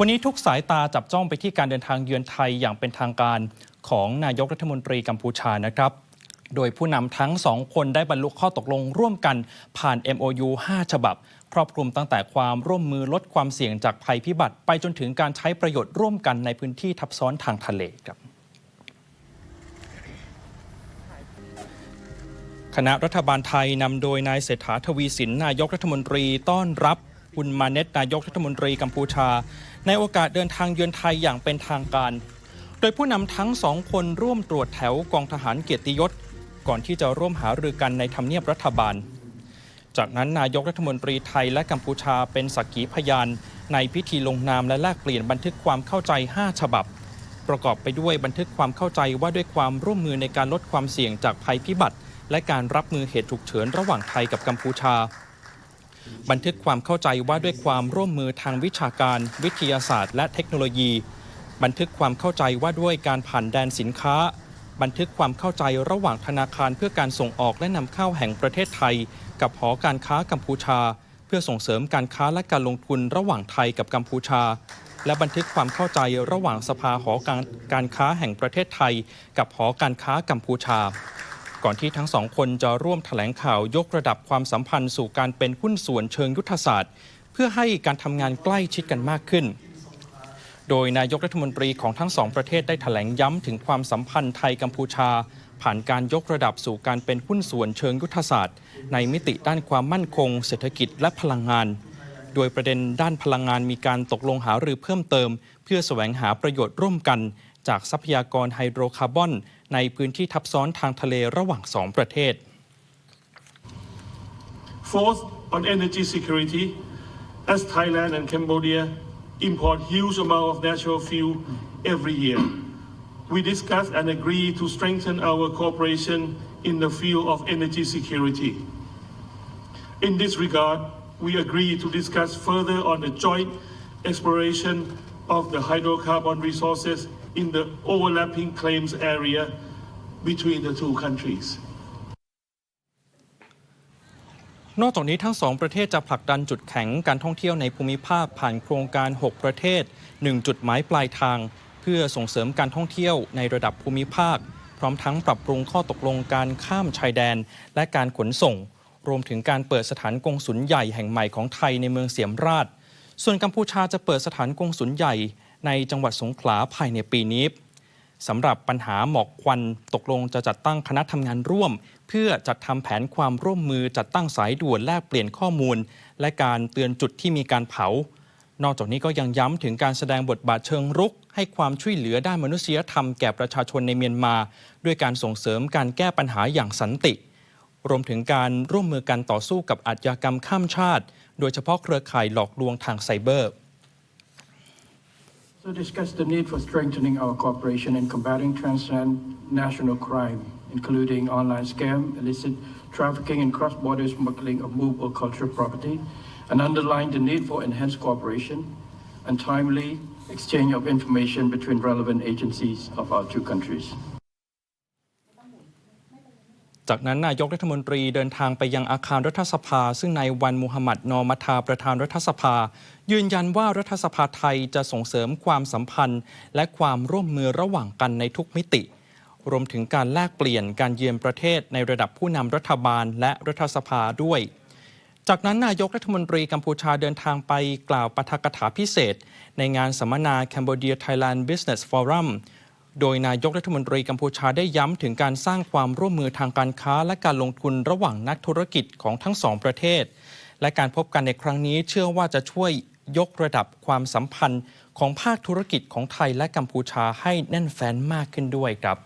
วันนี้ทุกสายตาจับจ้องไปที่การเดินทางเยือนไทยอย่างเป็นทางการของนายกรัฐมนตรีกัมพูชานะครับ โดยผู้นำทั้งสองคนได้บรรลุข้อตกลงร่วมกันผ่าน MOU 5 ฉบับ ครอบคลุมตั้งแต่ความร่วมมือลดความเสี่ยงจากภัยพิบัติ ไปจนถึงการใช้ประโยชน์ร่วมกันในพื้นที่ทับซ้อนทางทะเลครับคณะรัฐบาลไทยนำโดยนายเศรษฐาทวีสินนายกรัฐมนตรีต้อนรับคุณมาเนตนายกรัฐมนตรีกัมพูชา ในโอกาสเดินทางเยือนไทยอย่างเป็นทางการ โดยผู้นำทั้งสองคนร่วมตรวจแถวกองทหารเกียรติยศ ก่อนที่จะร่วมหารือกันในทำเนียบรัฐบาล จากนั้นนายกรัฐมนตรีไทยและกัมพูชาเป็นสักขีพยาน ในพิธีลงนามและแลกเปลี่ยนบันทึกความเข้าใจ 5 ฉบับ ประกอบไปด้วยบันทึกความเข้าใจว่าด้วยความร่วมมือในการลดความเสี่ยงจากภัยพิบัติ และการรับมือเหตุฉุกเฉินระหว่างไทยกับกัมพูชา บันทึกความเข้าใจว่าด้วยความร่วมมือทางวิชาการ วิทยาศาสตร์ และเทคโนโลยี บันทึกความเข้าใจว่าด้วยการผ่านแดนสินค้า บันทึกความเข้าใจระหว่างธนาคารเพื่อการส่งออกและนำเข้าแห่งประเทศไทย กับหอการค้ากัมพูชา เพื่อส่งเสริมการค้าและการลงทุนระหว่างไทยกับกัมพูชา และบันทึกความเข้าใจระหว่างสภาหอการการค้าแห่งประเทศไทย กับหอการค้ากัมพูชา ก่อนที่ทั้งสองคนจะร่วมแถลงข่าวยกระดับความสัมพันธ์สู่การเป็นหุ้นส่วนเชิงยุทธศาสตร์ เพื่อให้การทำงานใกล้ชิดกันมากขึ้น โดยนายกรัฐมนตรีของทั้งสองประเทศได้แถลงย้ำถึงความสัมพันธ์ไทยกัมพูชา ผ่านการยกระดับสู่การเป็นหุ้นส่วนเชิงยุทธศาสตร์ ในมิติด้านความมั่นคง เศรษฐกิจและพลังงานโดยประเด็นด้านพลังงานมีการตกลงหารือเพิ่มเติม เพื่อแสวงหาประโยชน์ร่วมกัน จากทรัพยากรไฮโดรคาร์บอน ในพื้นที่ทับซ้อนทางทะเลระหว่างสองประเทศ Fourth, on energy security, as Thailand and Cambodia import huge amount of natural fuel every year, we discussed and agreed to strengthen our cooperation in the field of energy security. In this regard, we agreed to discuss further on the joint exploration of the hydrocarbon resources in the overlapping claims area between the two countries. นอกจากนี้ทั้งสองประเทศจะผลักดันจุดแข็งการท่องเที่ยวในภูมิภาคผ่านโครงการ 6 ประเทศ 1 จุดหมายปลายทาง เพื่อส่งเสริมการท่องเที่ยวในระดับภูมิภาค พร้อมทั้งปรับปรุงข้อตกลงการข้ามชายแดน และการขนส่ง รวมถึงการเปิดสถานกงสุลใหญ่แห่งใหม่ของไทยในเมืองเสียมราช ส่วนกัมพูชาจะเปิดสถานกงสุลใหญ่ ในจังหวัดสงขลาภายในปีนี้สำหรับปัญหาหมอกควันตกลงจะจัดตั้งคณะทำงานร่วม เพื่อจัดทำแผนความร่วมมือจัดตั้งสายด่วนแลกเปลี่ยนข้อมูล และการเตือนจุดที่มีการเผา นอกจากนี้ก็ยังย้ำถึงการแสดงบทบาทเชิงรุก ให้ความช่วยเหลือด้านมนุษยธรรมแก่ประชาชนในเมียนมา ด้วยการส่งเสริมการแก้ปัญหาอย่างสันติ รวมถึงการร่วมมือกันต่อสู้กับอาชญากรรมข้ามชาติ โดยเฉพาะเครือข่ายหลอกลวงทางไซเบอร์ So discuss the need for strengthening our cooperation in combating transnational crime, including online scam, illicit trafficking, and cross-border smuggling of movable cultural property, and underline the need for enhanced cooperation and timely exchange of information between relevant agencies of our two countries. จากนั้นนายกรัฐมนตรีเดินทางไปยังอาคารรัฐสภา ซึ่งนายวันมูฮัมหมัดนอมัทาประธานรัฐสภา ยืนยันว่ารัฐสภาไทยจะส่งเสริมความสัมพันธ์ และความร่วมมือระหว่างกันในทุกมิติ รวมถึงการแลกเปลี่ยนการเยือนประเทศในระดับผู้นำรัฐบาลและรัฐสภาด้วย จากนั้นนายกรัฐมนตรีกัมพูชาเดินทางไปกล่าวปาฐกถาพิเศษ ในงานสัมมนา Cambodia Thailand Business Forum โดยนายกรัฐมนตรีกัมพูชาได้ย้ำถึงการสร้างความร่วมมือทางการค้าและการลงทุนระหว่างนักธุรกิจของทั้งสองประเทศ และการพบกันในครั้งนี้เชื่อว่าจะช่วยยกระดับความสัมพันธ์ของภาคธุรกิจของไทยและกัมพูชาให้แน่นแฟ้นมากขึ้นด้วยครับ